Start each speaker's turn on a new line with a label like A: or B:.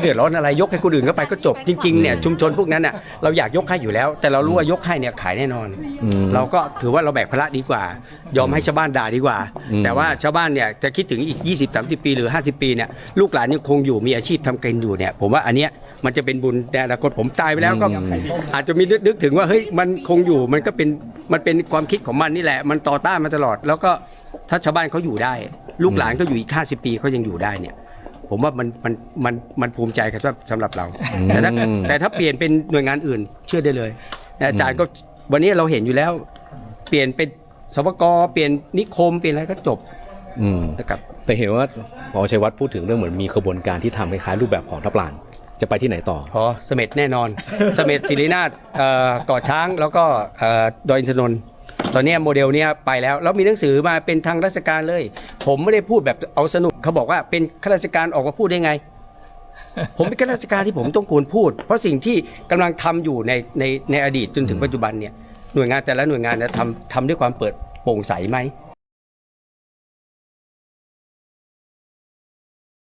A: เดือดร้อนอะไรยกให้คนอื่นก็ไปก็จบจริงๆเนี่ยชุมชนพวกนั้นน่ะเราอยากยกให้อยู่แล้ว แต่เรารู้ว่ายกให้เนี่ยขายแน่นอน
B: อืม
A: เราก็ถือว่าเราแบกภาระดีกว่า ยอมให้ชาวบ้านด่าดีกว่า
B: อืม
A: แต่ว่าชาวบ้านเนี่ยจะคิดถึงอีก 20-30 ปีหรือ 50 ปีเนี่ยลูกหลานยังคงอยู่มีอาชีพทำกินอยู่เนี่ยผมว่าอันเนี้ยมันจะเป็นบุญในอนาคตผมตายไปแล้วก็อาจจะมีนึกถึงว่าเฮ้ยมันคงอยู่มันก็เป็นมันเป็นความคิดของมันนี่แหละ มันต่อต้านมาตลอด แล้วก็ถ้าชาวบ้านเขาอยู่ได้ ลูกหลานเขาอยู่อีก50ปีเขายังอยู่ได้เนี่ย ผมว่ามันมันมันมันภูมิใจครับสำหรับเรา แต่ถ้าแต่ถ้าเปลี่ยนเป็นหน่วยงานอื่น เชื่อได้เลยนะอาจารย์ก็วันนี้เราเห็นอยู่แล้ว เปลี่ยนเป็นสปกเปลี่ยนนิคมเปลี่ยนอะไรก็จบ
B: อืม
A: นะครับ
B: แต่เห็นว่าพอชัยวัฒน์พูดถึงเรื่องเหมือนมีขบวนการที่ทำคล้ายๆรูปแบบของทัพลานจะไปที่ไหนต่อ
A: อ๋อ เสม็ดแน่นอน เสม็ดศิรินาถเอ่อก่อช้าง แล้วก็เอ่อดอยอินทนนท์ ตอนนี้โมเดลเนี้ยไปแล้วแล้วมีหนังสือมาเป็นทางราชการเลย ผมไม่ได้พูดแบบเอาสนุกเขาบอกว่าเป็นข้าราชการออกมาพูดได้ไง ผมเป็นข้าราชการที่ผมต้องควรพูด เพราะสิ่งที่กำลังทำอยู่ในในในอดีตจนถึงปัจจุบันเนี่ยหน่วยงานแต่ละหน่วยงานจะทำทำด้วยความเปิดโปร่งใสไหม